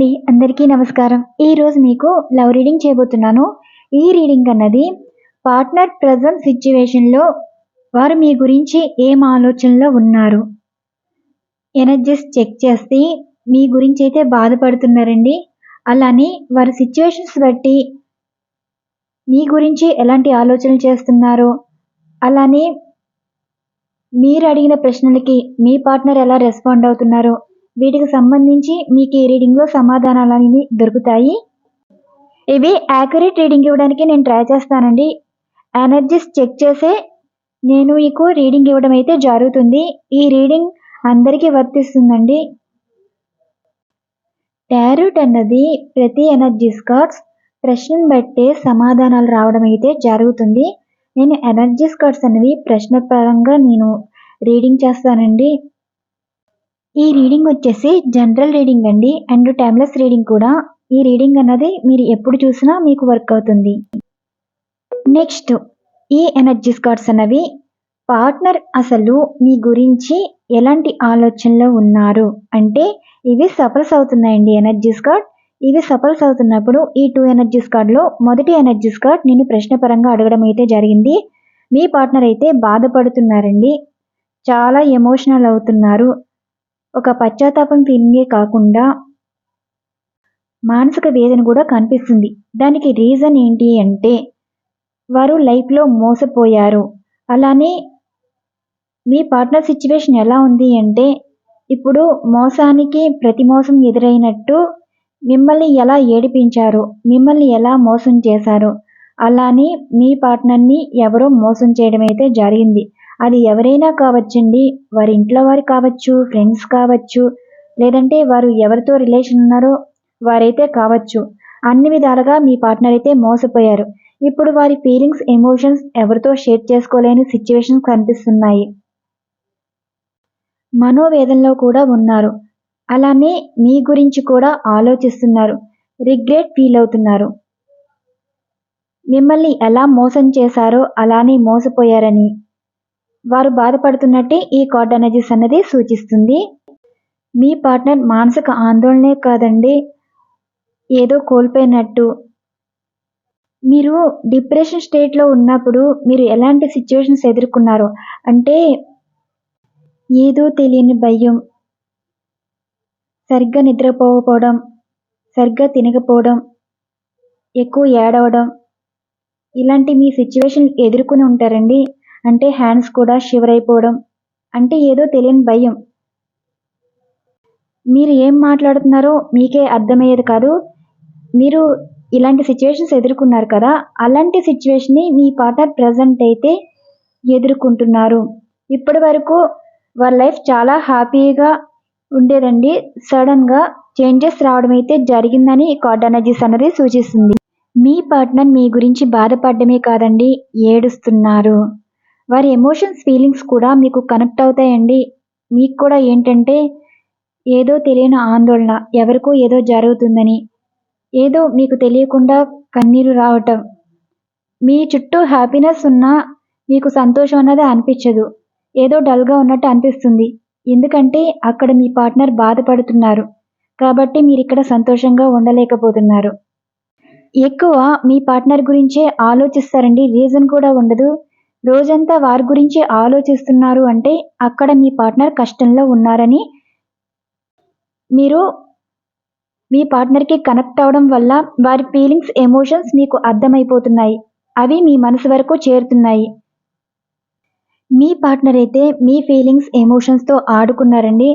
అండి అందరికీ నమస్కారం. ఈరోజు మీకు లవ్ రీడింగ్ చేయబోతున్నాను. ఈ రీడింగ్ అన్నది పార్ట్నర్ ప్రజెంట్ సిచ్యువేషన్లో వారు మీ గురించి ఏం ఆలోచనలో ఉన్నారు? ఎనర్జీస్ చెక్ చేస్తే మీ గురించి అయితే బాధపడుతున్నారండి. అలానే వారి సిచ్యువేషన్స్ బట్టి మీ గురించి ఎలాంటి ఆలోచనలు చేస్తున్నారు? అలానే మీరు అడిగిన ప్రశ్నలకి మీ పార్ట్నర్ ఎలా రెస్పాండ్ అవుతున్నారు? వీటికి సంబంధించి మీకు ఈ రీడింగ్లో సమాధానాలు అనేవి దొరుకుతాయి. ఇవి యాక్యురేట్ రీడింగ్ ఇవ్వడానికి నేను ట్రై చేస్తానండి. ఎనర్జీస్ చెక్ చేసే నేను మీకు రీడింగ్ ఇవ్వడం అయితే జరుగుతుంది. ఈ రీడింగ్ అందరికీ వర్తిస్తుందండి. టారూట్ అన్నది ప్రతి ఎనర్జీస్ కార్డ్స్ ప్రశ్నను బట్టే సమాధానాలు రావడం అయితే జరుగుతుంది. నేను ఎనర్జీస్ కార్డ్స్ అనేవి ప్రశ్న పరంగా నేను రీడింగ్ చేస్తానండి. ఈ రీడింగ్ వచ్చేసి జనరల్ రీడింగ్ అండి. అండ్ టైమ్లెస్ రీడింగ్ కూడా. ఈ రీడింగ్ అన్నది మీరు ఎప్పుడు చూసినా మీకు వర్క్ అవుతుంది. నెక్స్ట్ ఈ ఎనర్జీస్ కార్డ్స్ అన్నవి పార్ట్నర్ అసలు మీ గురించి ఎలాంటి ఆలోచనలో ఉన్నారు? అంటే ఇవి సఫల్స్ అవుతున్నాయండి ఎనర్జీస్ కార్డ్ ఇవి సఫల్స్ అవుతున్నప్పుడు ఈ టూ ఎనర్జీస్ కార్డ్లో మొదటి ఎనర్జీస్ కార్డ్ నేను ప్రశ్నపరంగా అడగడం అయితే జరిగింది. మీ పార్ట్నర్ అయితే బాధపడుతున్నారండి. చాలా ఎమోషనల్ అవుతున్నారు. ఒక పశ్చాత్తాపం ఫీలింగే కాకుండా మానసిక వేదన కూడా కనిపిస్తుంది. దానికి రీజన్ ఏంటి అంటే వారు లైఫ్లో మోసపోయారు. అలానే మీ పార్ట్నర్ సిచ్యువేషన్ ఎలా ఉంది అంటే ఇప్పుడు మోసానికి ప్రతి మోసం ఎదురైనట్టు మిమ్మల్ని ఎలా ఏడిపించారు మిమ్మల్ని ఎలా మోసం చేశారు అలానే మీ పార్ట్నర్ని ఎవరో మోసం చేయడం అయితే జరిగింది. అది ఎవరైనా కావచ్చండి? వారి ఇంట్లో వారు కావచ్చు ఫ్రెండ్స్ కావచ్చు లేదంటే వారు ఎవరితో రిలేషన్ ఉన్నారో వారైతే కావచ్చు. అన్ని విధాలుగా మీ పార్ట్నర్ అయితే మోసపోయారు. ఇప్పుడు వారి ఫీలింగ్స్ ఎమోషన్స్ ఎవరితో షేర్ చేసుకోలేని సిచ్యువేషన్స్ కనిపిస్తున్నాయి. మనోవేదనలో కూడా ఉన్నారు. అలానే మీ గురించి కూడా ఆలోచిస్తున్నారు. రిగ్రెట్ ఫీల్ అవుతున్నారు. మిమ్మల్ని ఎలా మోసం చేశారో అలానే మోసపోయారని. వారు బాధపడుతున్నట్టే ఈ కార్డ్ ఎనర్జీస్ అన్నది సూచిస్తుంది. మీ పార్ట్నర్ మానసిక ఆందోళనే కాదండి. ఏదో కోల్పోయినట్టు. మీరు డిప్రెషన్ స్టేట్లో ఉన్నప్పుడు మీరు ఎలాంటి సిచ్యువేషన్స్ ఎదుర్కొన్నారు? అంటే ఏదో తెలియని భయం సరిగ్గా నిద్రపోకపోవడం సరిగ్గా తినకపోవడం ఎక్కువ ఏడవడం ఇలాంటి మీ సిచ్యువేషన్ ఎదుర్కొని ఉంటారండి. అంటే హ్యాండ్స్ కూడా షివర్ అయిపోవడం అంటే ఏదో తెలియని భయం. మీరు ఏం మాట్లాడుతున్నారో మీకే అర్థమయ్యేది కాదు. మీరు ఇలాంటి సిచ్యువేషన్స్ ఎదుర్కొన్నారు కదా అలాంటి సిచ్యువేషన్ని మీ పార్ట్నర్ ప్రజెంట్ అయితే ఎదుర్కొంటున్నారు. ఇప్పటి వరకు వాళ్ళ లైఫ్ చాలా హ్యాపీగా ఉండేదండి. సడన్గా చేంజెస్ రావడం అయితే జరిగిందని కార్డ్ ఎనర్జీస్ అన్నది సూచిస్తుంది. మీ పార్ట్నర్ మీ గురించి బాధపడమే కాదండి ఏడుస్తున్నారు. వారి ఎమోషన్స్ ఫీలింగ్స్ కూడా మీకు కనెక్ట్ అవుతాయండి. మీకు కూడా ఏంటంటే ఏదో తెలియని ఆందోళన ఎవరికో ఏదో జరుగుతుందని. ఏదో మీకు తెలియకుండా కన్నీరు రావటం. మీ చుట్టూ హ్యాపీనెస్ ఉన్నా మీకు సంతోషం అన్నది అనిపించదు. ఏదో డల్గా ఉన్నట్టు అనిపిస్తుంది. ఎందుకంటే అక్కడ మీ పార్ట్నర్ బాధపడుతున్నారు. కాబట్టి మీరు ఇక్కడ సంతోషంగా ఉండలేకపోతున్నారు. ఎక్కువ మీ పార్ట్నర్ గురించే ఆలోచిస్తారండి. రీజన్ కూడా ఉండదు. రోజంతా వారి గురించి ఆలోచిస్తున్నారు అంటే అక్కడ మీ పార్ట్నర్ కష్టంలో ఉన్నారని మీరు మీ పార్ట్నర్కి కనెక్ట్ అవడం వల్ల వారి ఫీలింగ్స్ ఎమోషన్స్ మీకు అర్థమైపోతున్నాయి. అవి మీ మనసు వరకు చేరుతున్నాయి. మీ పార్ట్నర్ అయితే మీ ఫీలింగ్స్ ఎమోషన్స్తో ఆడుకున్నారండి.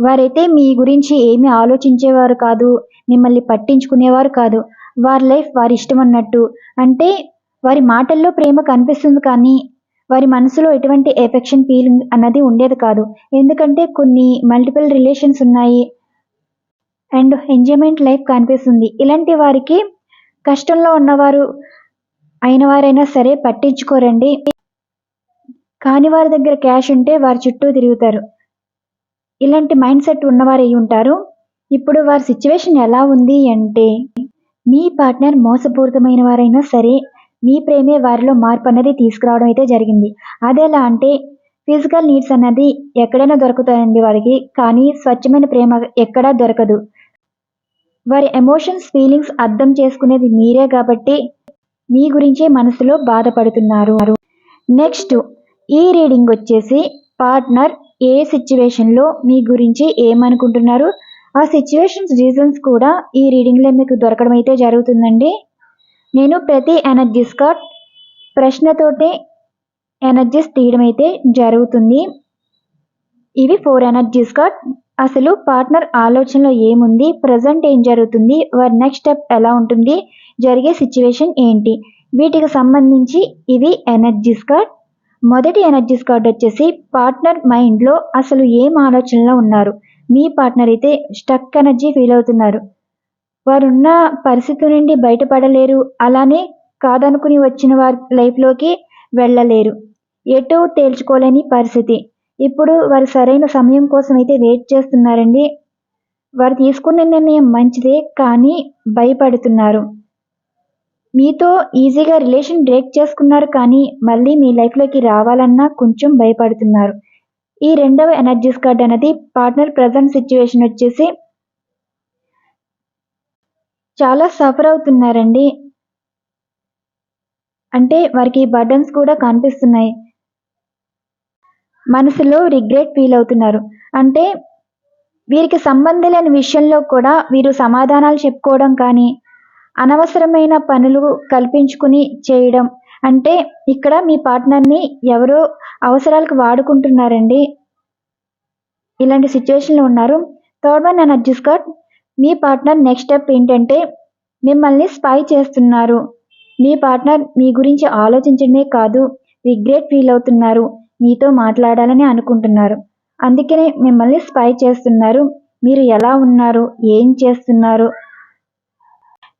వారైతే మీ గురించి ఏమీ ఆలోచించేవారు కాదు మిమ్మల్ని పట్టించుకునేవారు కాదు. వారి లైఫ్ వారి ఇష్టం అన్నట్టు. అంటే వారి మాటల్లో ప్రేమ కనిపిస్తుంది కానీ వారి మనసులో ఎటువంటి ఎఫెక్షన్ ఫీలింగ్ అన్నది ఉండేది కాదు. ఎందుకంటే కొన్ని మల్టిపుల్ రిలేషన్స్ ఉన్నాయి అండ్ ఎంజాయ్మెంట్ లైఫ్ కనిపిస్తుంది. ఇలాంటి వారికి కష్టంలో ఉన్నవారు అయిన వారైనా సరే పట్టించుకోరండి. కాని వారి దగ్గర క్యాష్ ఉంటే వారి చుట్టూ తిరుగుతారు. ఇలాంటి మైండ్ సెట్ ఉన్నవారు అయి ఉంటారు. ఇప్పుడు వారి సిచ్యువేషన్ ఎలా ఉంది అంటే మీ పార్ట్నర్ మోసపూరితమైన వారైనా సరే మీ ప్రేమే వారిలో మార్పు అనేది తీసుకురావడం అయితే జరిగింది. అదేలా అంటే ఫిజికల్ నీడ్స్ అన్నది ఎక్కడైనా దొరుకుతాయండి వారికి కానీ స్వచ్ఛమైన ప్రేమ ఎక్కడా దొరకదు. వారి ఎమోషన్స్ ఫీలింగ్స్ అర్థం చేసుకునేది మీరే కాబట్టి మీ గురించే మనసులో బాధపడుతున్నారు. నెక్స్ట్ ఈ రీడింగ్ వచ్చేసి పార్ట్నర్ ఏ సిచ్యువేషన్లో మీ గురించి ఏమనుకుంటున్నారు? ఆ సిచ్యువేషన్స్ రీజన్స్ కూడా ఈ రీడింగ్లో మీకు దొరకడం అయితే జరుగుతుందండి. నేను ప్రతి ఎనర్జీస్ కార్డ్ ప్రశ్నతోటే ఎనర్జీస్ తీయడం అయితే జరుగుతుంది. ఇవి ఫోర్ ఎనర్జీస్ కార్డ్ అసలు పార్ట్నర్ ఆలోచనలో ఏముంది? ప్రజెంట్ ఏం జరుగుతుంది? వారి నెక్స్ట్ స్టెప్ ఎలా ఉంటుంది? జరిగే సిచ్యువేషన్ ఏంటి? వీటికి సంబంధించి ఇవి ఎనర్జీస్ కార్డ్ మొదటి ఎనర్జీస్ కార్డ్ వచ్చేసి పార్ట్నర్ మైండ్లో అసలు ఏం ఆలోచనలో ఉన్నారు? మీ పార్ట్నర్ అయితే స్టక్ ఎనర్జీ ఫీల్ అవుతున్నారు. వారున్న పరిస్థితి నుండి బయటపడలేరు. అలానే కాదనుకుని వచ్చిన వారి లైఫ్లోకి వెళ్ళలేరు. ఎటు తేల్చుకోలేని పరిస్థితి. ఇప్పుడు వారు సరైన సమయం కోసం అయితే వెయిట్ చేస్తున్నారండి. వారు తీసుకున్న నిర్ణయం మంచిదే కానీ భయపడుతున్నారు. మీతో ఈజీగా రిలేషన్ బ్రేక్ చేసుకున్నారు కానీ మళ్ళీ మీ లైఫ్లోకి రావాలన్నా కొంచెం భయపడుతున్నారు. ఈ రెండవ ఎనర్జీస్ కార్డ్ అనేది పార్ట్నర్ ప్రజెంట్ సిచ్యువేషన్ వచ్చేసి చాలా సఫర్ అవుతున్నారండి. అంటే వారికి బర్డన్స్ కూడా కనిపిస్తున్నాయి. మనసులో రిగ్రెట్ ఫీల్ అవుతున్నారు. అంటే వీరికి సంబంధం లేని విషయంలో కూడా వీరు సమాధానాలు చెప్పుకోవడం కానీ అనవసరమైన పనులు కల్పించుకుని చేయడం. అంటే ఇక్కడ మీ పార్ట్నర్ని ఎవరో అవసరాలకు వాడుకుంటున్నారండి. ఇలాంటి సిచ్యువేషన్లో ఉన్నారు. థర్డ్ వన్ ఎనర్జీస్ కార్డ్ మీ పార్ట్నర్ నెక్స్ట్ స్టెప్ ఏంటంటే మిమ్మల్ని స్పై చేస్తున్నారు. మీ పార్ట్నర్ మీ గురించి ఆలోచించడమే కాదు రిగ్రెట్ ఫీల్ అవుతున్నారు. మీతో మాట్లాడాలని అనుకుంటున్నారు. అందుకనే మిమ్మల్ని స్పై చేస్తున్నారు. మీరు ఎలా ఉన్నారు? ఏం చేస్తున్నారు?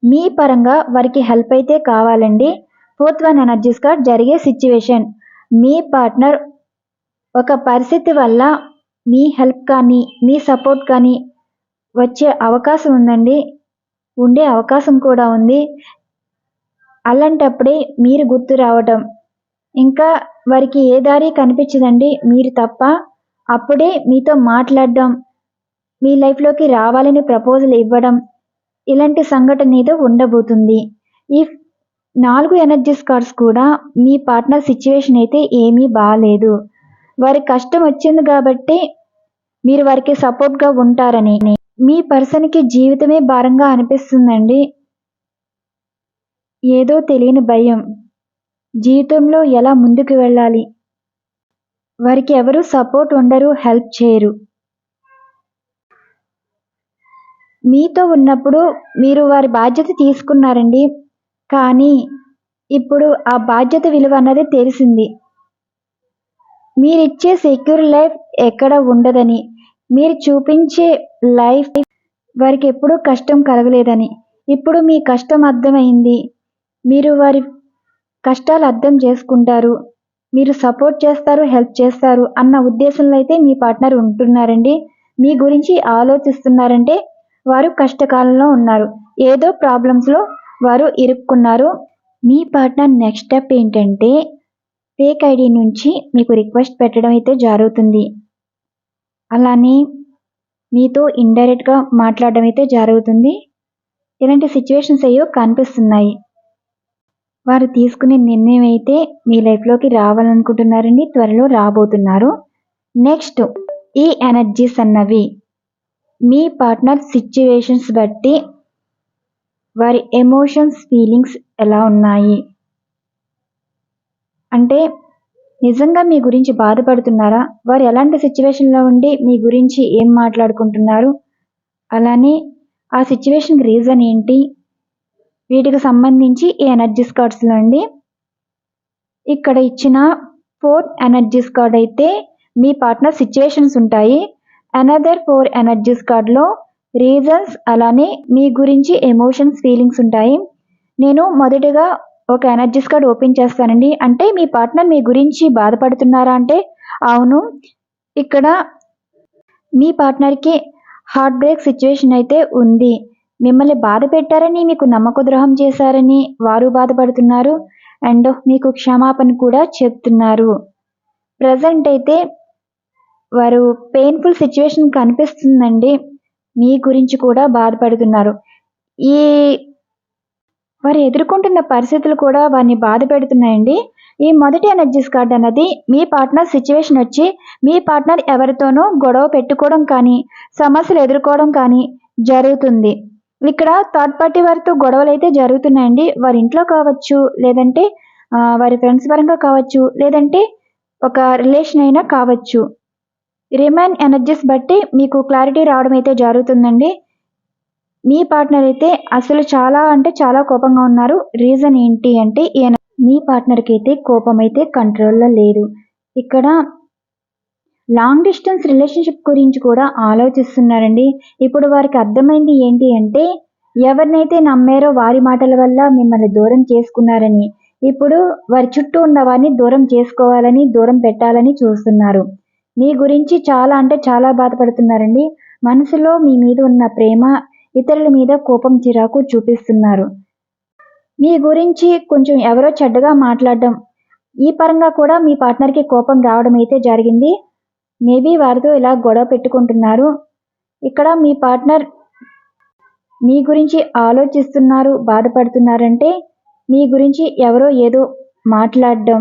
మీ పరంగా వారికి హెల్ప్ అయితే కావాలండి. ఫోర్త్ వన్ ఎనర్జీస్ కార్డ్ జరిగే సిచ్యువేషన్ మీ పార్ట్నర్ ఒక పరిస్థితి వల్ల మీ హెల్ప్ కానీ మీ సపోర్ట్ కానీ వచ్చే అవకాశం ఉందండి. ఉండే అవకాశం కూడా ఉంది. అలాంటప్పుడే మీరు గుర్తు రావటం. ఇంకా వారికి ఏ దారి కనిపించదండి? మీరు తప్ప అప్పుడే మీతో మాట్లాడడం. మీ లైఫ్లోకి రావాలని ప్రపోజల్ ఇవ్వడం. ఇలాంటి సంఘటన ఏదో ఉండబోతుంది. ఈ నాలుగు ఎనర్జీస్ కార్డ్స్ కూడా మీ పార్ట్నర్ సిచ్యువేషన్ అయితే ఏమీ బాగాలేదు వారి కష్టం వచ్చింది కాబట్టి మీరు వారికి సపోర్ట్గా ఉంటారని. మీ పర్సన్కి జీవితమే భారంగా అనిపిస్తుందండి. ఏదో తెలియని భయం. జీవితంలో ఎలా ముందుకు వెళ్ళాలి? వారికి ఎవరు సపోర్ట్ ఉండరు హెల్ప్ చేయరు. మీతో ఉన్నప్పుడు మీరు వారి బాధ్యత తీసుకున్నారండి. కానీ ఇప్పుడు ఆ బాధ్యత విలువ అన్నది తెలిసింది. మీరిచ్చే సెక్యూర్ లైఫ్ ఎక్కడ ఉండదని మీరు చూపించే లైఫ్ వారికి ఎప్పుడూ కష్టం కలగలేదని. ఇప్పుడు మీ కష్టం అర్థమైంది. మీరు వారి కష్టాలు అర్థం చేసుకుంటారు. మీరు సపోర్ట్ చేస్తారు హెల్ప్ చేస్తారు అన్న ఉద్దేశంలో అయితే మీ పార్ట్నర్ ఉంటున్నారండి. మీ గురించి ఆలోచిస్తున్నారంటే వారు కష్టకాలంలో ఉన్నారు. ఏదో ప్రాబ్లమ్స్లో వారు ఇరుక్కున్నారు. మీ పార్ట్నర్ నెక్స్ట్ స్టెప్ ఏంటంటే ఫేక్ ఐడి నుంచి మీకు రిక్వెస్ట్ పెట్టడం అయితే జరుగుతుంది. అలానే మీతో ఇండైరెక్ట్గా మాట్లాడడం అయితే జరుగుతుంది. ఇలాంటి సిచ్యువేషన్స్ అయ్యో కనిపిస్తున్నాయి. వారు తీసుకునే నిర్ణయం అయితే మీ లైఫ్లోకి రావాలనుకుంటున్నారండి. త్వరలో రాబోతున్నారు. నెక్స్ట్ ఈ ఎనర్జీస్ అన్నవి మీ పార్ట్నర్ సిచ్యువేషన్స్ బట్టి వారి ఎమోషన్స్ ఫీలింగ్స్ ఎలా ఉన్నాయి? అంటే నిజంగా మీ గురించి బాధపడుతున్నారా? వారు ఎలాంటి సిచ్యువేషన్లో ఉండి మీ గురించి ఏం మాట్లాడుకుంటున్నారు? అలానే ఆ సిచ్యువేషన్కి రీజన్ ఏంటి? వీటికి సంబంధించి ఈ ఎనర్జీస్ కార్డ్స్లో అండి ఇక్కడ ఇచ్చిన ఫోర్ ఎనర్జీస్ కార్డ్ అయితే మీ పార్ట్నర్ సిచ్యువేషన్స్ ఉంటాయి. అనదర్ ఫోర్ ఎనర్జీస్ కార్డ్లో రీజన్స్ అలానే మీ గురించి ఎమోషన్స్ ఫీలింగ్స్ ఉంటాయి. నేను మొదటిగా ఒక ఎనర్జీస్ కార్డ్ ఓపెన్ చేస్తానండి. అంటే మీ పార్ట్నర్ మీ గురించి బాధపడుతున్నారా అంటే అవును. ఇక్కడ మీ పార్ట్నర్కి హార్ట్ బ్రేక్ సిచ్యువేషన్ అయితే ఉంది. మిమ్మల్ని బాధ పెట్టారని మీకు నమ్మక ద్రోహం చేశారని వారు బాధపడుతున్నారు. అండ్ మీకు క్షమాపణ కూడా చెప్తున్నారు. ప్రజెంట్ అయితే వారు పెయిన్ఫుల్ సిచ్యువేషన్ కనిపిస్తుందండి. మీ గురించి కూడా బాధపడుతున్నారు. ఈ వారు ఎదుర్కొంటున్న పరిస్థితులు కూడా వారిని బాధ పెడుతున్నాయండి. ఈ మొదటి ఎనర్జీస్ కార్డ్ అన్నది మీ పార్ట్నర్ సిచ్యువేషన్ వచ్చి మీ పార్ట్నర్ ఎవరితోనూ గొడవ పెట్టుకోవడం కానీ సమస్యలు ఎదుర్కోవడం కానీ జరుగుతుంది. ఇక్కడ థర్డ్ పార్టీ వారితో గొడవలు అయితే జరుగుతున్నాయండి. వారి ఇంట్లో కావచ్చు లేదంటే వారి ఫ్రెండ్స్ పరంగా కావచ్చు లేదంటే ఒక రిలేషన్ అయినా కావచ్చు. రిమైన్ ఎనర్జీస్ బట్టి మీకు క్లారిటీ రావడం అయితే జరుగుతుందండి. మీ పార్ట్నర్ అయితే అసలు చాలా అంటే చాలా కోపంగా ఉన్నారు. రీజన్ ఏంటి అంటే ఈయన మీ పార్ట్నర్కి అయితే కోపం అయితే కంట్రోల్లో లేదు. ఇక్కడ లాంగ్ డిస్టెన్స్ రిలేషన్షిప్ గురించి కూడా ఆలోచిస్తున్నారండి. ఇప్పుడు వారికి అర్థమైంది ఏంటి అంటే ఎవరినైతే నమ్మారో వారి మాటల వల్ల మిమ్మల్ని దూరం చేసుకున్నారని ఇప్పుడు వారి చుట్టూ ఉన్న వారిని దూరం చేసుకోవాలని దూరం పెట్టాలని చూస్తున్నారు. మీ గురించి చాలా అంటే చాలా బాధపడుతున్నారండి. మనసులో మీ మీద ఉన్న ప్రేమ ఇతరుల మీద కోపం చిరాకు చూపిస్తున్నారు. మీ గురించి కొంచెం ఎవరో చెడ్డగా మాట్లాడడం ఈ పరంగా కూడా మీ పార్ట్నర్కి కోపం రావడం అయితే జరిగింది. మేబీ వారితో ఇలా గొడవ పెట్టుకుంటున్నారు. ఇక్కడ మీ పార్ట్నర్ మీ గురించి ఆలోచిస్తున్నారు బాధపడుతున్నారంటే మీ గురించి ఎవరో ఏదో మాట్లాడడం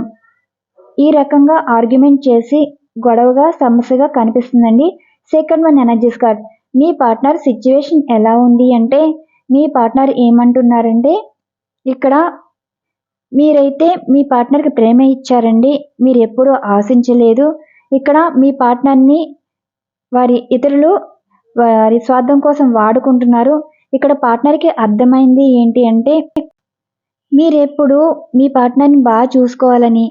ఈ రకంగా ఆర్గ్యుమెంట్ చేసి గొడవగా సమస్యగా కనిపిస్తుందండి. Second one energies card. మీ పార్ట్నర్ సిచ్యువేషన్ ఎలా ఉంది అంటే మీ పార్ట్నర్ ఏమంటున్నారంటే ఇక్కడ మీరైతే మీ పార్ట్నర్కి ప్రేమ ఇచ్చారండి మీరు ఎప్పుడూ ఆశించలేదు. ఇక్కడ మీ పార్ట్నర్ని వారి ఇతరులు వారి స్వార్థం కోసం వాడుకుంటున్నారు. ఇక్కడ పార్ట్నర్కి అర్థమైంది ఏంటి అంటే మీరెప్పుడు మీ పార్ట్నర్ని బాగా చూసుకోవాలని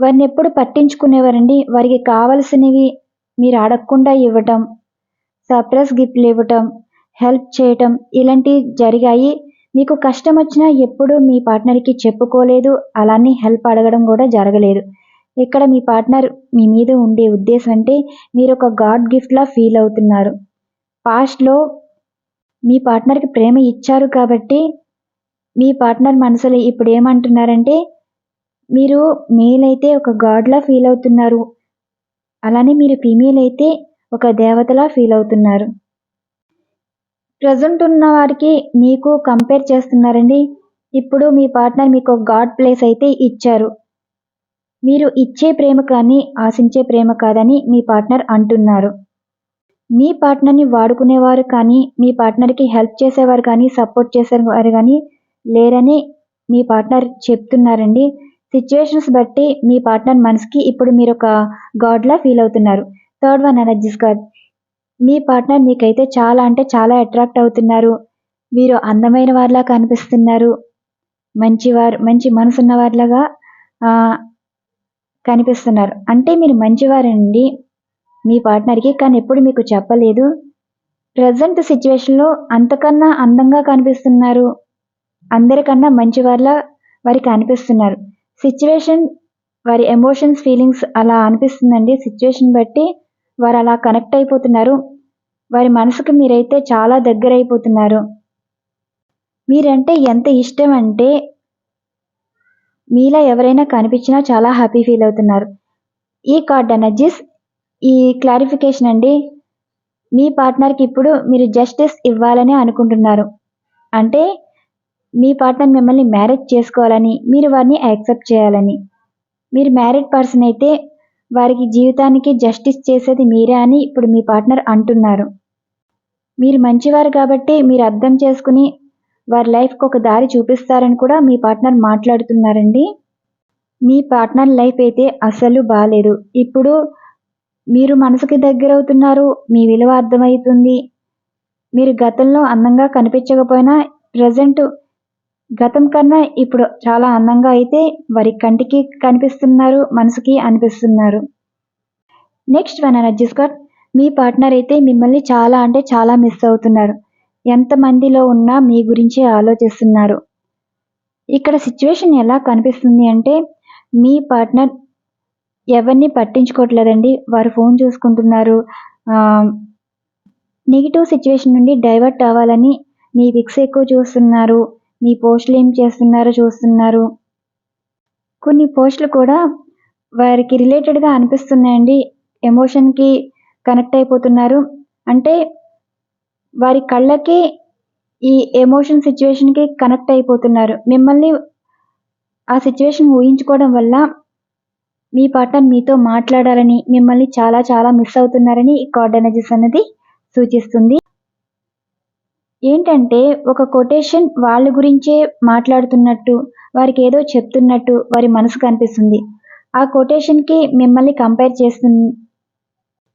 వారిని ఎప్పుడు పట్టించుకునేవారండి. వారికి కావలసినవి మీరు అడగకుండా ఇవ్వటం సర్ప్రైజ్ గిఫ్ట్లు ఇవ్వటం హెల్ప్ చేయటం ఇలాంటివి జరిగాయి. మీకు కష్టం వచ్చినా ఎప్పుడు మీ పార్ట్నర్కి చెప్పుకోలేదు. అలానే హెల్ప్ అడగడం కూడా జరగలేదు. ఇక్కడ మీ పార్ట్నర్ మీ మీద ఉండే ఉద్దేశం అంటే మీరు ఒక గాడ్ గిఫ్ట్లా ఫీల్ అవుతున్నారు. పాస్ట్లో మీ పార్ట్నర్కి ప్రేమ ఇచ్చారు కాబట్టి మీ పార్ట్నర్ మనసులో ఇప్పుడు ఏమంటున్నారంటే మీరు మేల్ అయితే ఒక గాడ్లా ఫీల్ అవుతున్నారు. అలానే మీరు ఫీమేల్ అయితే ఒక దేవతలా ఫీల్ అవుతున్నారు. ప్రజెంట్ ఉన్న వారికి మీకు కంపేర్ చేస్తున్నారండి. ఇప్పుడు మీ పార్ట్నర్ మీకు ఒక గాడ్ ప్లేస్ అయితే ఇచ్చారు. మీరు ఇచ్చే ప్రేమ కానీ ఆశించే ప్రేమ కాదని మీ పార్ట్నర్ అంటున్నారు. మీ పార్ట్నర్ని వాడుకునేవారు కానీ మీ పార్ట్నర్కి హెల్ప్ చేసేవారు కానీ సపోర్ట్ చేసేవారు కానీ లేరని మీ పార్ట్నర్ చెప్తున్నారండి. సిచ్యువేషన్స్ బట్టి మీ పార్ట్నర్ మనసుకి ఇప్పుడు మీరు ఒక గాడ్లా ఫీల్ అవుతున్నారు. థర్డ్ వన్ ఎనర్జీస్ కార్డ్ మీ పార్ట్నర్ మీకైతే చాలా అంటే చాలా అట్రాక్ట్ అవుతున్నారు. మీరు అందమైన వారిలా కనిపిస్తున్నారు. మంచివారు మంచి మనసున్న వారిలాగా కనిపిస్తున్నారు. అంటే మీరు మంచివారండి మీ పార్ట్నర్కి కానీ ఎప్పుడు మీకు చెప్పలేదు. ప్రజెంట్ సిచ్యువేషన్లో అంతకన్నా అందంగా కనిపిస్తున్నారు. అందరికన్నా మంచివారిలా వారికి అనిపిస్తున్నారు సిచ్యువేషన్ వారి ఎమోషన్స్ ఫీలింగ్స్ అలా అనిపిస్తుందండి. సిచ్యువేషన్ బట్టి వారు అలా కనెక్ట్ అయిపోతున్నారు. వారి మనసుకు మీరైతే చాలా దగ్గర అయిపోతున్నారు మీరంటే ఎంత ఇష్టం అంటే మీలా ఎవరైనా కనిపించినా చాలా హ్యాపీ ఫీల్ అవుతున్నారు. ఈ కార్డ్ ఎనర్జీస్ ఈ క్లారిఫికేషన్ అండి. మీ పార్ట్నర్కి ఇప్పుడు మీరు జస్టిస్ ఇవ్వాలని అనుకుంటున్నారు. అంటే మీ పార్ట్నర్ మిమ్మల్ని మ్యారేజ్ చేసుకోవాలని మీరు వారిని యాక్సెప్ట్ చేయాలని. మీరు మ్యారీడ్ పర్సన్ అయితే వారికి జీవితానికి జస్టిస్ చేసేది మీరే అని ఇప్పుడు మీ పార్ట్నర్ అంటున్నారు. మీరు మంచివారు కాబట్టి మీరు అర్థం చేసుకుని వారి లైఫ్కి ఒక దారి చూపిస్తారని కూడా మీ పార్ట్నర్ మాట్లాడుతున్నారండి. మీ పార్ట్నర్ లైఫ్ అయితే అసలు బాగాలేదు ఇప్పుడు మీరు మనసుకి దగ్గర అవుతున్నారు మీ విలువ అర్థమవుతుంది. మీరు గతంలో అందంగా కనిపించకపోయినా ప్రజెంట్ గతం కన్నా ఇప్పుడు చాలా అందంగా అయితే వారి కంటికి కనిపిస్తున్నారు మనసుకి అనిపిస్తున్నారు. నెక్స్ట్ వన్ ఎనర్జీస్ కార్డ్ మీ పార్ట్నర్ అయితే మిమ్మల్ని చాలా అంటే చాలా మిస్ అవుతున్నారు. ఎంతమందిలో ఉన్నా మీ గురించి ఆలోచిస్తున్నారు. ఇక్కడ సిచ్యువేషన్ ఎలా కనిపిస్తుంది అంటే మీ పార్ట్నర్ ఎవరిని పట్టించుకోవట్లేదండి. వారు ఫోన్ చూసుకుంటున్నారు. నెగిటివ్ సిచ్యువేషన్ నుండి డైవర్ట్ అవ్వాలని మీ పిక్స్ ఎక్కువ చూస్తున్నారు. మీ పోస్టులు ఏం చేస్తున్నారో చూస్తున్నారు. కొన్ని పోస్టులు కూడా వారికి రిలేటెడ్గా అనిపిస్తున్నాయండి. ఎమోషన్కి కనెక్ట్ అయిపోతున్నారు. అంటే వారి కళ్ళకి ఈ ఎమోషన్ సిచ్యువేషన్కి కనెక్ట్ అయిపోతున్నారు. మిమ్మల్ని ఆ సిచ్యువేషన్ ఊహించుకోవడం వల్ల మీ పార్ట్నర్ మీతో మాట్లాడాలని మిమ్మల్ని చాలా చాలా మిస్ అవుతున్నారని ఈ కార్డ్ ఎనర్జీస్ అనేది సూచిస్తుంది. ఏంటంటే ఒక కొటేషన్ వాళ్ళ గురించే మాట్లాడుతున్నట్టు వారికి ఏదో చెప్తున్నట్టు వారి మనసు కనిపిస్తుంది ఆ కొటేషన్కి మిమ్మల్ని కంపేర్ చేస్తుంది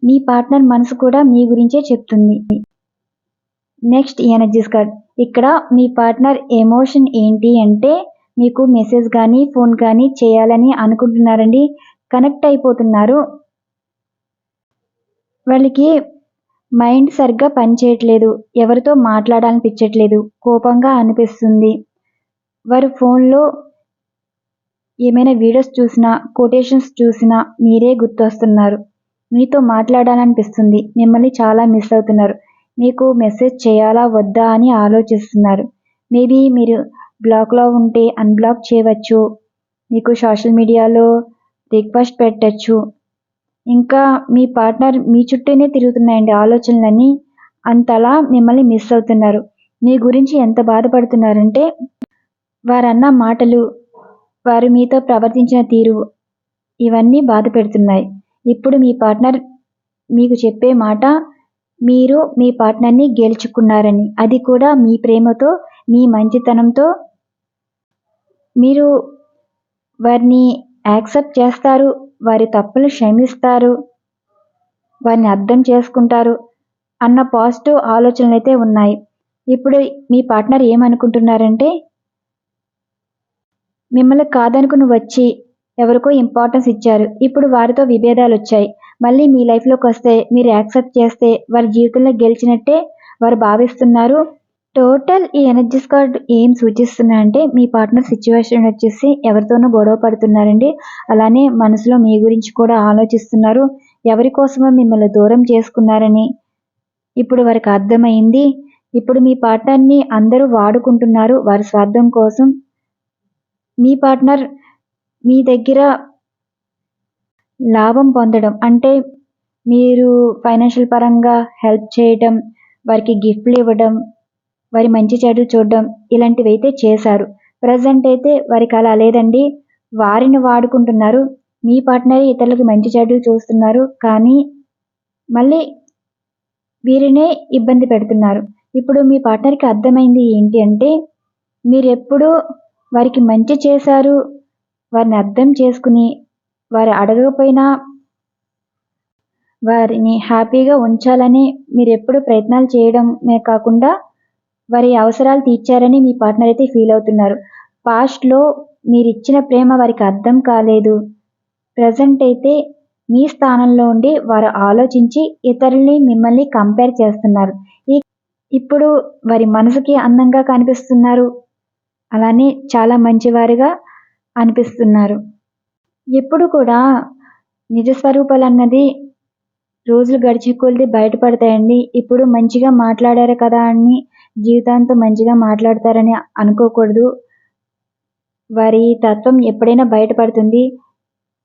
మీ పార్ట్నర్ మనసు కూడా మీ గురించే చెప్తుంది. Next energies card. ఇక్కడ మీ పార్ట్నర్ ఎమోషన్ ఏంటి అంటే మీకు మెసేజ్ కానీ ఫోన్ కానీ చేయాలని అనుకుంటున్నారండి. కనెక్ట్ అయిపోతున్నారు. వాళ్ళకి మైండ్ సరిగ్గా పనిచేయట్లేదు. ఎవరితో మాట్లాడాలనిపించట్లేదు. కోపంగా అనిపిస్తుంది. వారు ఫోన్లో ఏమైనా వీడియోస్ చూసినా కొటేషన్స్ చూసినా మీరే గుర్తొస్తున్నారు. మీతో మాట్లాడాలనిపిస్తుంది. మిమ్మల్ని చాలా మిస్ అవుతున్నారు. మీకు మెసేజ్ చేయాలా వద్దా అని ఆలోచిస్తున్నారు. మేబీ మీరు బ్లాక్లో ఉంటే అన్బ్లాక్ చేయవచ్చు. మీకు సోషల్ మీడియాలో రిక్వెస్ట్ పెట్టచ్చు. ఇంకా మీ పార్ట్నర్ మీ చుట్టూనే తిరుగుతున్నాయండి ఆలోచనలన్నీ. అంతలా మిమ్మల్ని మిస్ అవుతున్నారు. మీ గురించి ఎంత బాధపడుతున్నారంటే వారన్న మాటలు వారు మీతో ప్రవర్తించిన తీరు ఇవన్నీ బాధ పెడుతున్నాయి. ఇప్పుడు మీ పార్ట్నర్ మీకు చెప్పే మాట మీరు మీ పార్ట్నర్ని గెలుచుకున్నారని. అది కూడా మీ ప్రేమతో మీ మంచితనంతో. మీరు వారిని యాక్సెప్ట్ చేస్తారు వారి తప్పులు క్షమిస్తారు. వారిని అర్థం చేసుకుంటారు అన్న పాజిటివ్ ఆలోచనలు అయితే ఉన్నాయి. ఇప్పుడు మీ పార్ట్నర్ ఏమనుకుంటున్నారంటే మిమ్మల్ని కాదనుకుని వచ్చి ఎవరికో ఇంపార్టెన్స్ ఇచ్చారు. ఇప్పుడు వారితో విభేదాలు వచ్చాయి. మళ్ళీ మీ లైఫ్లోకి వస్తే మీరు యాక్సెప్ట్ చేస్తే వారి జీవితంలో గెలిచినట్టే వారు భావిస్తున్నారు. టోటల్ ఈ ఎనర్జీస్ కార్డ్ ఏం సూచిస్తున్నాయంటే మీ పార్ట్నర్ సిచ్యువేషన్ వచ్చేసి ఎవరితోనో గొడవ పడుతున్నారండి. అలానే మనసులో మీ గురించి కూడా ఆలోచిస్తున్నారు. ఎవరి కోసమో మిమ్మల్ని దూరం చేసుకున్నారని ఇప్పుడు వారికి అర్థమైంది. ఇప్పుడు మీ పార్ట్నర్ని అందరూ వాడుకుంటున్నారు. వారి స్వార్థం కోసం మీ పార్ట్నర్ మీ దగ్గర లాభం పొందడం అంటే మీరు ఫైనాన్షియల్ పరంగా హెల్ప్ చేయడం వారికి గిఫ్ట్లు ఇవ్వడం వారి మంచి చెడు చూడడం ఇలాంటివి అయితే చేశారు. ప్రజెంట్ అయితే వారికి అలా లేదండి. వారిని వాడుకుంటున్నారు. మీ పార్ట్నర్ ఇతరులకు మంచి చెడు చూస్తున్నారు. కానీ మళ్ళీ వీరినే ఇబ్బంది పెడుతున్నారు. ఇప్పుడు మీ పార్ట్నర్కి అర్థమైంది ఏంటి అంటే మీరు ఎప్పుడు వారికి మంచి చేశారు వారిని అర్థం చేసుకుని వారు అడగకపోయినా వారిని హ్యాపీగా ఉంచాలని మీరు ఎప్పుడు ప్రయత్నాలు చేయడమే కాకుండా వారి అవసరాలు తీర్చారని మీ పార్ట్నర్ అయితే ఫీల్ అవుతున్నారు. పాస్ట్లో మీరు ఇచ్చిన ప్రేమ వారికి అర్థం కాలేదు. ప్రజెంట్ అయితే మీ స్థానంలో ఉండి వారు ఆలోచించి ఇతరుల్ని మిమ్మల్ని కంపేర్ చేస్తున్నారు. ఈ ఇప్పుడు వారి మనసుకి అందంగా కనిపిస్తున్నారు. అలానే చాలా మంచివారుగా అనిపిస్తున్నారు. ఎప్పుడు కూడా నిజస్వరూపాలు అన్నది రోజులు గడిచే కొలిది బయటపడతాయండి. ఇప్పుడు మంచిగా మాట్లాడారు కదా అని జీవితాంతం మంచిగా మాట్లాడతారని అనుకోకూడదు. వారి తత్వం ఎప్పుడైనా బయటపడుతుంది.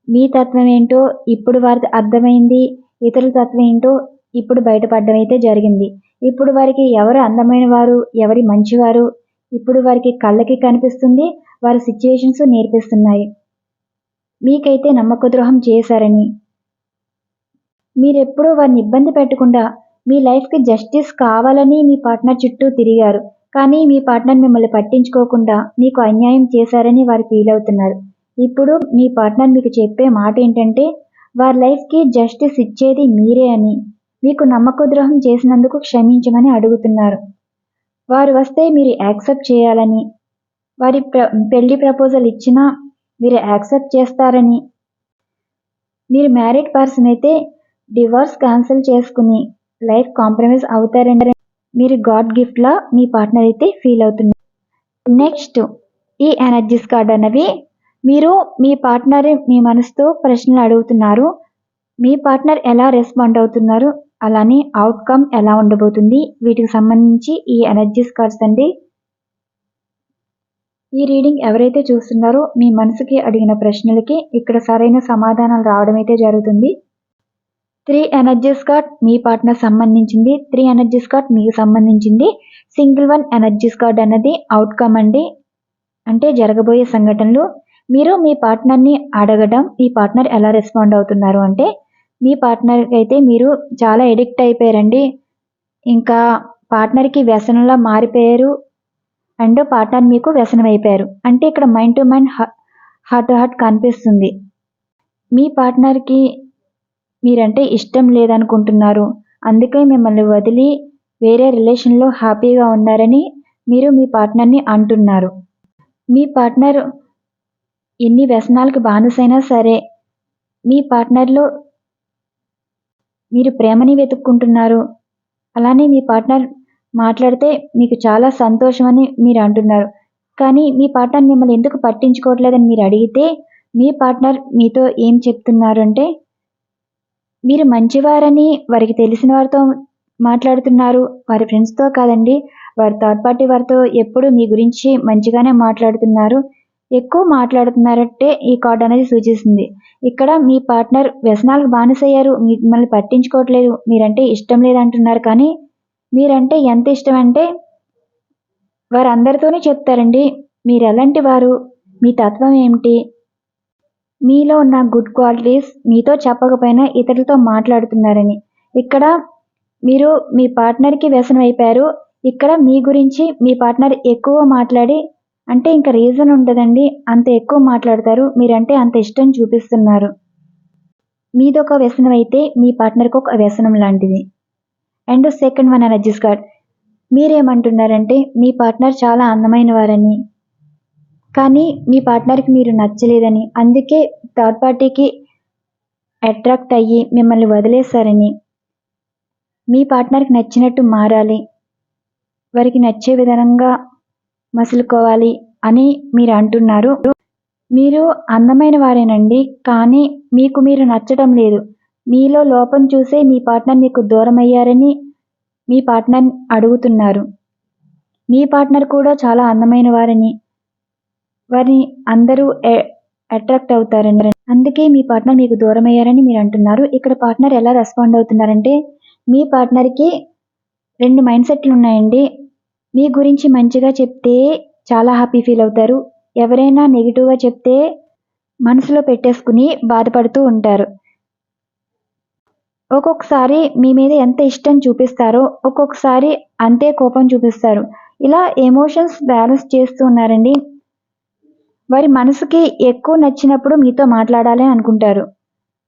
మీ తత్వం ఏంటో ఇప్పుడు వారికి అర్థమైంది. ఇతరుల తత్వం ఏంటో ఇప్పుడు బయటపడడం అయితే జరిగింది. ఇప్పుడు వారికి ఎవరు అందమైన వారు ఎవరి మంచివారు? ఇప్పుడు వారికి కళ్ళకి కనిపిస్తుంది. వారి సిచ్యువేషన్స్ నేర్పిస్తున్నాయి. మీకైతే నమ్మక ద్రోహం చేశారని. మీరెప్పుడూ వారిని ఇబ్బంది పెట్టకుండా మీ లైఫ్కి జస్టిస్ కావాలని మీ పార్ట్నర్ చుట్టూ తిరిగారు. కానీ మీ పార్ట్నర్ మిమ్మల్ని పట్టించుకోకుండా మీకు అన్యాయం చేశారని వారు ఫీల్ అవుతున్నారు. ఇప్పుడు మీ పార్ట్నర్ మీకు చెప్పే మాట ఏంటంటే వారి లైఫ్కి జస్టిస్ ఇచ్చేది మీరే అని. మీకు నమ్మక ద్రోహం చేసినందుకు క్షమించమని అడుగుతున్నారు. వారు వస్తే మీరు యాక్సెప్ట్ చేయాలని. వారి ప్ర పెళ్ళి ప్రపోజల్ ఇచ్చినా మీరు యాక్సెప్ట్ చేస్తారని. మీరు మ్యారీడ్ పర్సన్ అయితే డివోర్స్ క్యాన్సిల్ చేసుకుని లైఫ్ కాంప్రమైజ్ అవుతారండి మీరు గాడ్ గిఫ్ట్లా మీ పార్ట్నర్ అయితే ఫీల్ అవుతున్నారు నెక్స్ట్ ఈ ఎనర్జీస్ కార్డ్ అనేవి మీరు మీ పార్ట్నర్ మీ మనసుతో ప్రశ్నలు అడుగుతున్నారు. మీ పార్ట్నర్ ఎలా రెస్పాండ్ అవుతున్నారు? అలానే అవుట్కమ్ ఎలా ఉండబోతుంది? వీటికి సంబంధించి ఈ ఎనర్జీస్ కార్డ్స్ అండి. ఈ రీడింగ్ ఎవరైతే చూస్తున్నారో మీ మనసుకి అడిగిన ప్రశ్నలకి ఇక్కడ సరైన సమాధానాలు రావడం అయితే జరుగుతుంది. త్రీ ఎనర్జీస్ కార్డ్ మీ పార్ట్నర్ సంబంధించింది త్రీ ఎనర్జీస్ కార్డ్ మీకు సంబంధించింది. సింగిల్ వన్ ఎనర్జీస్ కార్డ్ అన్నది అవుట్కమ్ అండి. అంటే జరగబోయే సంఘటనలు. మీరు మీ పార్ట్నర్ని అడగడం మీ పార్ట్నర్ ఎలా రెస్పాండ్ అవుతున్నారు అంటే మీ పార్ట్నర్కి అయితే మీరు చాలా ఎడిక్ట్ అయిపోయారండి. ఇంకా పార్ట్నర్కి వ్యసనంలా మారిపోయారు. అండ్ పార్ట్నర్ మీకు వ్యసనం అయిపోయారు. అంటే ఇక్కడ mind to mind heart to heart కనిపిస్తుంది. మీ పార్ట్నర్కి మీరంటే ఇష్టం లేదనుకుంటున్నారు. అందుకే మిమ్మల్ని వదిలి వేరే రిలేషన్లో హ్యాపీగా ఉన్నారని మీరు మీ పార్ట్నర్ని అంటున్నారు. మీ పార్ట్నర్ ఎన్ని వ్యసనాలకు బానిసైనా సరే మీ పార్ట్నర్లో మీరు ప్రేమని వెతుక్కుంటున్నారు. అలానే మీ పార్ట్నర్ మాట్లాడితే మీకు చాలా సంతోషం అని మీరు అంటున్నారు. కానీ మీ పార్ట్నర్ మిమ్మల్ని ఎందుకు పట్టించుకోవట్లేదని మీరు అడిగితే మీ పార్ట్నర్ మీతో ఏం చెప్తున్నారు అంటే మీరు మంచివారని వారికి తెలిసిన వారితో మాట్లాడుతున్నారు. వారి ఫ్రెండ్స్తో కాదండి వారి థర్డ్ పార్టీ వారితో ఎప్పుడు మీ గురించి మంచిగానే మాట్లాడుతున్నారు. ఎక్కువ మాట్లాడుతున్నారంటే ఈ కార్డ్ అనేది సూచిస్తుంది. ఇక్కడ మీ పార్ట్నర్ వ్యసనాలకు బానిసయ్యారు మిమ్మల్ని పట్టించుకోవట్లేదు మీరంటే ఇష్టం లేదంటున్నారు. కానీ మీరంటే ఎంత ఇష్టం అంటే వారందరితోనే చెప్తారండి మీరు ఎలాంటి వారు మీ తత్వం ఏమిటి మీలో ఉన్న గుడ్ క్వాలిటీస్ మీతో చెప్పకపోయినా ఇతరులతో మాట్లాడుతున్నారని. ఇక్కడ మీరు మీ పార్ట్నర్కి వ్యసనం అయిపోయారు. ఇక్కడ మీ గురించి మీ పార్ట్నర్ ఎక్కువ మాట్లాడి అంటే ఇంకా రీజన్ ఉండదండి అంత ఎక్కువ మాట్లాడతారు. మీరంటే అంత ఇష్టం చూపిస్తున్నారు. మీదొక వ్యసనం అయితే మీ పార్ట్నర్కి ఒక వ్యసనం లాంటిది. And second one energies card మీరేమంటున్నారంటే మీ పార్ట్నర్ చాలా అందమైన వారని. కానీ మీ పార్ట్నర్కి మీరు నచ్చలేదని. అందుకే థర్డ్ పార్టీకి అట్రాక్ట్ అయ్యి మిమ్మల్ని వదిలేశారని. మీ పార్ట్నర్కి నచ్చినట్టు మారాలి. వారికి నచ్చే విధంగా మసులుకోవాలి అని మీరు అంటున్నారు. మీరు అందమైన వారేనండి కానీ మీకు మీరు నచ్చడం లేదు. మీలో లోపం చూసే మీ పార్ట్నర్ మీకు దూరం అయ్యారని మీ పార్ట్నర్ అడుగుతున్నారు. మీ పార్ట్నర్ కూడా చాలా అందమైన వారని. వారిని అందరూ అట్రాక్ట్ అవుతారండి అందుకే మీ పార్ట్నర్ మీకు దూరం అయ్యారని మీరు అంటున్నారు. ఇక్కడ పార్ట్నర్ ఎలా రెస్పాండ్ అవుతున్నారంటే మీ పార్ట్నర్కి రెండు మైండ్ సెట్లు ఉన్నాయండి. మీ గురించి మంచిగా చెప్తే చాలా హ్యాపీ ఫీల్ అవుతారు. ఎవరైనా నెగిటివ్గా చెప్తే మనసులో పెట్టేసుకుని బాధపడుతూ ఉంటారు. ఒక్కొక్కసారి మీ మీద ఎంత ఇష్టం చూపిస్తారో ఒక్కొక్కసారి అంతే కోపం చూపిస్తారు. ఇలా ఎమోషన్స్ బ్యాలెన్స్ చేస్తూ ఉన్నారండి. వారి మనసుకి ఎక్కువ నచ్చినప్పుడు మీతో మాట్లాడాలి అనుకుంటారు.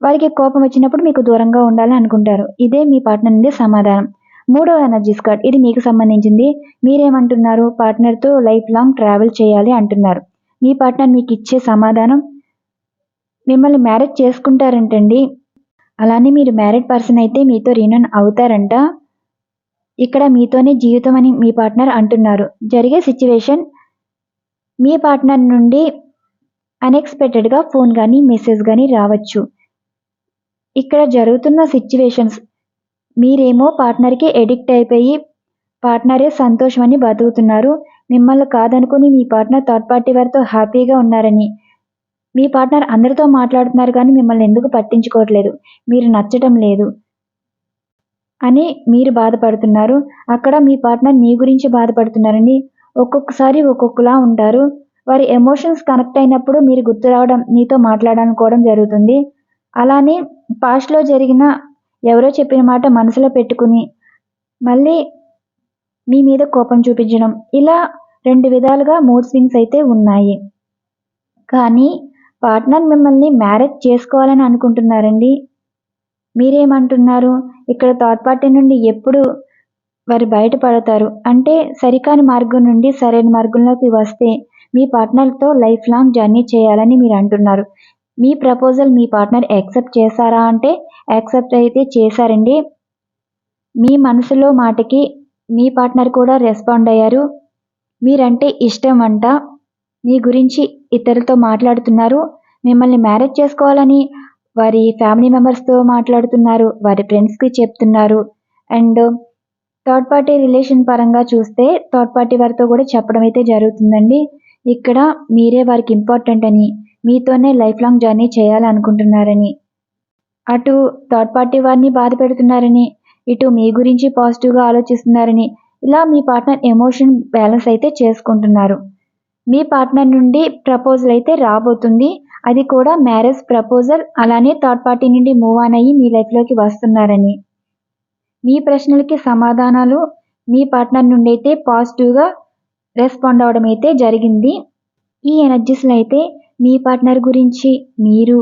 వారికి కోపం వచ్చినప్పుడు మీకు దూరంగా ఉండాలి అనుకుంటారు. ఇదే మీ పార్ట్నర్ నుండి సమాధానం. మూడవ ఎనర్జీస్ కార్డ్ ఇది మీకు సంబంధించింది. మీరేమంటున్నారు? పార్ట్నర్తో లైఫ్ లాంగ్ ట్రావెల్ చేయాలి అంటున్నారు. మీ పార్ట్నర్ మీకు ఇచ్చే సమాధానం మిమ్మల్ని మ్యారేజ్ చేసుకుంటారంటండి. అలానే మీరు మ్యారీడ్ పర్సన్ అయితే మీతో రీనన్ అవుతారంట. ఇక్కడ మీతోనే జీవితం అని మీ పార్ట్నర్ అంటున్నారు. జరిగే సిచ్యువేషన్ మీ పార్ట్నర్ నుండి అన్ఎక్స్పెక్టెడ్గా ఫోన్ కానీ మెసేజ్ కానీ రావచ్చు. ఇక్కడ జరుగుతున్న సిచ్యువేషన్స్ మీరేమో పార్ట్నర్కి ఎడిక్ట్ అయిపోయి పార్ట్నరే సంతోషం అని బతుకుతున్నారు. మిమ్మల్ని కాదనుకుని మీ పార్ట్నర్ థర్డ్ పార్టీ వారితో హ్యాపీగా ఉన్నారని. మీ పార్ట్నర్ అందరితో మాట్లాడుతున్నారు కానీ మిమ్మల్ని ఎందుకు పట్టించుకోవట్లేదు? మీరు నచ్చటం లేదు అని మీరు బాధపడుతున్నారు. అక్కడ మీ పార్ట్నర్ మీ గురించి బాధపడుతున్నారని ఒక్కొక్కసారి ఒక్కొక్కలా ఉంటారు. వారి ఎమోషన్స్ కనెక్ట్ అయినప్పుడు మీరు గుర్తు రావడం మీతో మాట్లాడాలనుకోవడం జరుగుతుంది. అలానే పాస్ట్లో జరిగిన ఎవరో చెప్పిన మాట మనసులో పెట్టుకుని మళ్ళీ మీ మీద కోపం చూపించడం. ఇలా రెండు విధాలుగా మూడ్ స్వింగ్స్ అయితే ఉన్నాయి. కానీ పార్ట్నర్ మిమ్మల్ని మ్యారేజ్ చేసుకోవాలని అనుకుంటున్నారండి? మీరేమంటున్నారు? ఇక్కడ థర్డ్ పార్టీ నుండి ఎప్పుడు వారు బయటపడతారు. అంటే సరికాని మార్గం నుండి సరైన మార్గంలోకి వస్తే మీ పార్ట్నర్తో లైఫ్ లాంగ్ జర్నీ చేయాలని మీరు అంటున్నారు. మీ ప్రపోజల్ మీ పార్ట్నర్ యాక్సెప్ట్ చేశారా అంటే యాక్సెప్ట్ అయితే చేశారండి. మీ మనసులో మాటకి మీ పార్ట్నర్ కూడా రెస్పాండ్ అయ్యారు. మీరంటే ఇష్టం అంట. మీ గురించి ఇతరులతో మాట్లాడుతున్నారు. మిమ్మల్ని మ్యారేజ్ చేసుకోవాలని వారి ఫ్యామిలీ మెంబర్స్తో మాట్లాడుతున్నారు. వారి ఫ్రెండ్స్కి చెప్తున్నారు. అండ్ థర్డ్ పార్టీ రిలేషన్ పరంగా చూస్తే థర్డ్ పార్టీ వారితో కూడా చెప్పడం అయితే జరుగుతుందండి. ఇక్కడ మీరే వారికి ఇంపార్టెంట్ అని మీతోనే లైఫ్ లాంగ్ జర్నీ చేయాలనుకుంటున్నారని అటు థర్డ్ పార్టీ వారిని బాధ పెడుతున్నారని ఇటు మీ గురించి పాజిటివ్గా ఆలోచిస్తున్నారని ఇలా మీ పార్ట్నర్ ఎమోషన్ బ్యాలెన్స్ అయితే చేసుకుంటున్నారు. మీ పార్ట్నర్ నుండి ప్రపోజల్ అయితే రాబోతుంది. అది కూడా మ్యారేజ్ ప్రపోజల్ అలానే థర్డ్ పార్టీ నుండి మూవ్ ఆన్ అయ్యి మీ లైఫ్లోకి వస్తున్నారని. మీ ప్రశ్నలకి సమాధానాలు మీ పార్ట్నర్ నుండి అయితే పాజిటివ్గా రెస్పాండ్ అవడం అయితే జరిగింది. ఈ ఎనర్జీస్లో అయితే మీ పార్ట్నర్ గురించి మీరు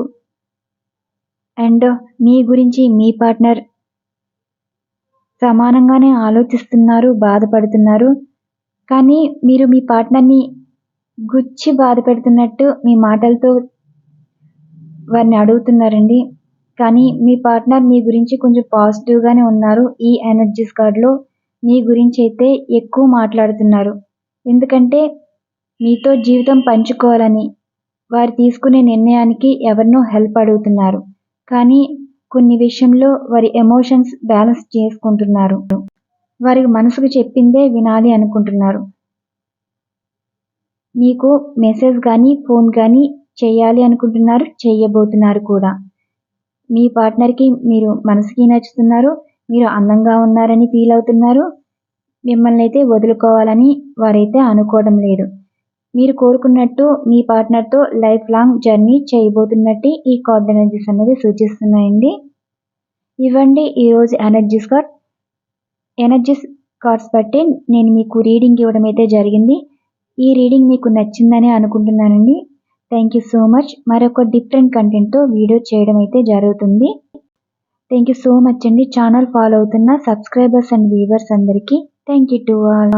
అండ్ మీ గురించి మీ పార్ట్నర్ సమానంగానే ఆలోచిస్తున్నారు బాధపడుతున్నారు. కానీ మీరు మీ పార్ట్నర్ని గుచ్చి బాధ పెడుతున్నట్టు మీ మాటలతో వారిని అడుగుతున్నారండి. కానీ మీ పార్ట్నర్ మీ గురించి కొంచెం పాజిటివ్గానే ఉన్నారు. ఈ ఎనర్జీస్ కార్డులో మీ గురించి అయితే ఎక్కువ మాట్లాడుతున్నారు. ఎందుకంటే మీతో జీవితం పంచుకోవాలని వారు తీసుకునే నిర్ణయానికి ఎవరినో హెల్ప్ అడుగుతున్నారు. కానీ కొన్ని విషయంలో వారి ఎమోషన్స్ బ్యాలెన్స్ చేసుకుంటున్నారు. వారి మనసుకు చెప్పిందే వినాలి అనుకుంటున్నారు. మీకు మెసేజ్ కానీ ఫోన్ కానీ చేయాలి అనుకుంటున్నారు చేయబోతున్నారు కూడా. మీ పార్ట్నర్కి మీరు మనసుకి నచ్చుతున్నారు మీరు అందంగా ఉన్నారని ఫీల్ అవుతున్నారు మిమ్మల్ని అయితే వదులుకోవాలని వారైతే అనుకోవడం లేదు. మీరు కోరుకున్నట్టు మీ పార్ట్నర్తో లైఫ్ లాంగ్ జర్నీ చేయబోతున్నట్టు ఈ కార్డ్ ఎనర్జీస్ అనేది సూచిస్తున్నాయండి. ఇవ్వండి ఈరోజు ఎనర్జీస్ కార్డ్. ఎనర్జీస్ కార్డ్స్ బట్టి నేను మీకు రీడింగ్ ఇవ్వడం అయితే జరిగింది. ఈ రీడింగ్ మీకు నచ్చిందని అనుకుంటున్నానండి. థ్యాంక్ యూ సో మచ్ మరొక డిఫరెంట్ కంటెంట్తో వీడియో చేయడం అయితే జరుగుతుంది. థ్యాంక్ యూ సో మచ్ అండి. ఛానల్ ఫాలో అవుతున్న సబ్స్క్రైబర్స్ అండ్ వ్యూవర్స్ అందరికీ థ్యాంక్ యూ టు ఆల్